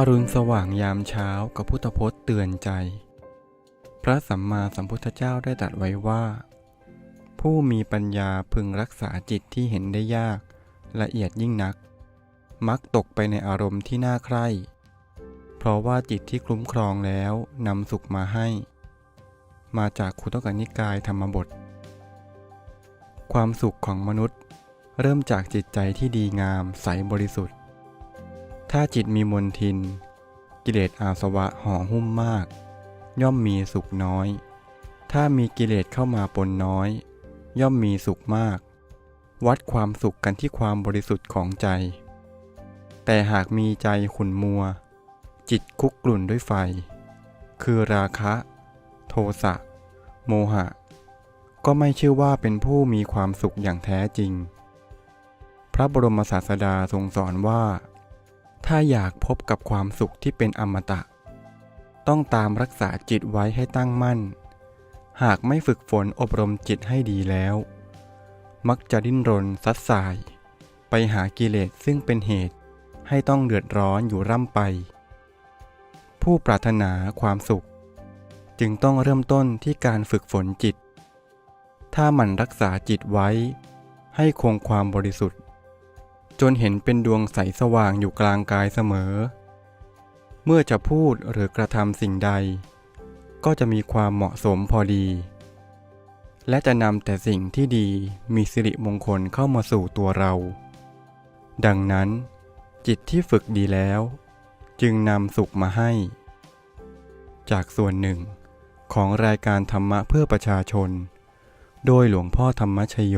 อรุณสว่างยามเช้ากับพุทธพจน์เตือนใจ พระสัมมาสัมพุทธเจ้าได้ตรัสไว้ว่า ผู้มีปัญญาพึงรักษาจิตที่เห็นได้ยาก ละเอียดยิ่งนัก มักตกไปในอารมณ์ที่น่าใคร่ เพราะว่าจิตที่คลุ้มครองแล้วนำสุขมาให้ มาจากคุตกนิกายธรรมบท ความสุขของมนุษย์ เริ่มจากจิตใจที่ดีงามใสบริสุทธิ ถ้าจิตมีมนทิน กิเลสอาสวะห่อหุ้มมาก ย่อมมีสุขน้อย ถ้ามีกิเลสเข้ามาปนน้อย ย่อมมีสุขมาก วัดความสุขกันที่ความบริสุทธิ์ของใจ แต่หากมีใจขุ่นมัว จิตคุกกลุ่นด้วยไฟ คือราคะ โทสะ โมหะ ก็ไม่ชื่อว่าเป็นผู้มีความสุขอย่างแท้จริง พระบรมศาสดาทรงสอนว่า ถ้าอยากพบกับความสุขที่เป็นอมตะ ต้องตามรักษาจิตไว้ให้ตั้งมั่น หากไม่ฝึกฝนอบรมจิตให้ดีแล้ว มักจะดิ้นรนซัดสาย ไปหากิเลสซึ่งเป็นเหตุให้ต้องเดือดร้อนอยู่ร่ำไป ผู้ปรารถนาความสุข จึงต้องเริ่มต้นที่การฝึกฝนจิต ถ้าหมันรักษาจิตไว้ ให้คงความบริสุทธิ์ จนเห็นเป็นดวงใสสว่างอยู่กลางกายเสมอ เมื่อจะพูดหรือกระทำสิ่งใด ก็จะมีความเหมาะสมพอดี และจะนำแต่สิ่งที่ดีมีสิริมงคลเข้ามาสู่ตัวเรา ดังนั้น จิตที่ฝึกดีแล้ว จึงนำสุขมาให้ จากส่วนหนึ่งของรายการธรรมะเพื่อประชาชน โดยหลวงพ่อธรรมชโย